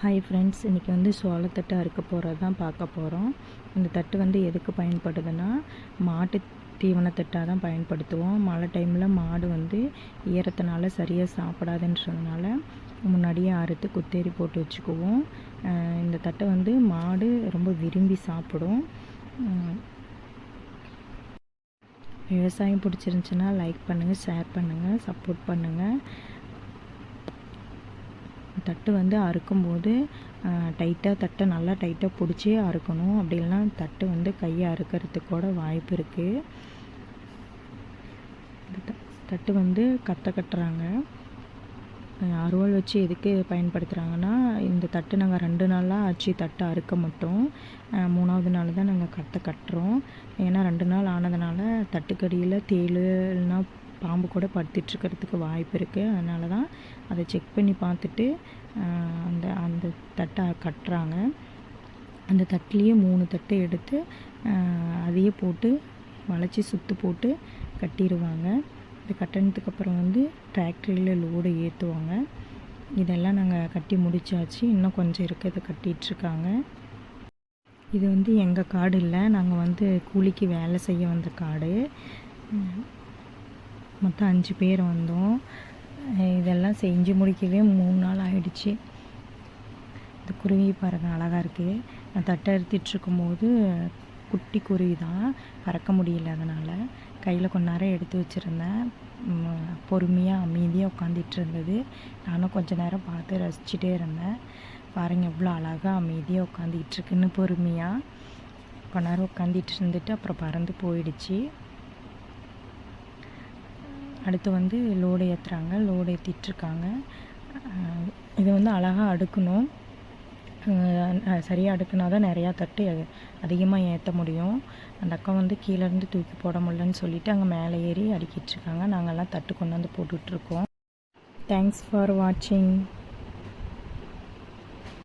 Hi friends இன்றைக்கி வந்து சோளத்தட்டு அறுக்க போகிறது தான் பார்க்க போகிறோம் இந்த தட்டு வந்து எதுக்கு பயன்படுதுன்னா மாட்டு தீவனத்தட்டாக தான் பயன்படுத்துவோம். மழை டைமில் மாடு வந்து ஈரத்தினால சரியாக சாப்பிடாதுன்றதுனால முன்னாடியே அறுத்து குத்தேரி போட்டு வச்சுக்குவோம். இந்த தட்டை வந்து மாடு ரொம்ப விரும்பி சாப்பிடும். விவசாயம் பிடிச்சிருந்துச்சுன்னா லைக் பண்ணுங்கள் ஷேர் பண்ணுங்கள் சப்போர்ட் பண்ணுங்கள் தட்டு வந்து அறுக்கும்போது டைட்டாக தட்டை நல்லா டைட்டாக பிடிச்சி அறுக்கணும். அப்படி இல்லைன்னா தட்டு வந்து கையை அறுக்கிறதுக்கு கூட வாய்ப்பு இருக்குது தட்டு வந்து கத்த கட்டுறாங்க. அருவாள் வச்சு எதுக்கு பயன்படுத்துகிறாங்கன்னா இந்த தட்டு நாங்கள் ரெண்டு நாளாக ஆச்சு தட்டை அறுக்க மட்டும். மூணாவது நாள் தான் நாங்கள் கத்தை கட்டுறோம். ஏன்னா ரெண்டு நாள் ஆனதுனால தட்டுக்கடியில் தேலுன்னா பாம்பு கூட படுத்துட்ருக்கிறதுக்கு வாய்ப்பு இருக்குது அதனால தான் அதை செக் பண்ணி பார்த்துட்டு அந்த அந்த தட்டை கட்டுறாங்க. அந்த தட்டிலையே மூணு தட்டை எடுத்து அதையே போட்டு வளைச்சி சுற்று போட்டு கட்டிடுவாங்க. இது கட்டினதுக்கப்புறம் வந்து டிராக்டரியில் லோடு ஏற்றுவாங்க இதெல்லாம் நாங்கள் கட்டி முடிச்சாச்சு. இன்னும் கொஞ்சம் இருக்குது இதை கட்டிகிட்ருக்காங்க இது வந்து எங்கள் காடு இல்லை. நாங்கள் வந்து கூலிக்கு வேலை செய்ய வந்த காடு. மொத்தம் அஞ்சு பேர் வந்தோம். இதெல்லாம் செஞ்சு முடிக்கவே மூணு நாள் ஆயிடுச்சு. இந்த குருவி பறவை அழகாக இருக்குது நான் தட்டை அறுத்துட்டு போது குட்டி குருவி தான் பறக்க முடியல அதனால் கையில் கொஞ்ச நேரம் எடுத்து வச்சுருந்தேன். பொறுமையாக அமைதியாக உட்காந்துட்டு இருந்தது. நானும் கொஞ்ச நேரம் பார்த்து ரசிச்சுட்டே இருந்தேன். பாருங்கள் எவ்வளோ அழகாக அமைதியாக உட்காந்துக்கிட்டு இருக்குன்னு பொறுமையாக கொஞ்ச நேரம் உட்காந்துட்டு இருந்துட்டு அப்புறம் பறந்து போயிடுச்சு. அடுத்து வந்து லோடு ஏற்றுறாங்க லோடு ஏற்றிட்டுருக்காங்க இது வந்து அழகாக அடுக்கணும். சரியாக அடுக்குனா தான் நிறையா தட்டு அதிகமாக ஏற்ற முடியும். அந்த அக்கா வந்து கீழேருந்து தூக்கி போட முடியலன்னு சொல்லிட்டு அங்கே மேலே ஏறி அடுக்கிட்டுருக்காங்க. நாங்கள்லாம் தட்டு கொண்டு வந்து போட்டுட்ருக்கோம் தேங்க்ஸ் ஃபார் வாட்சிங்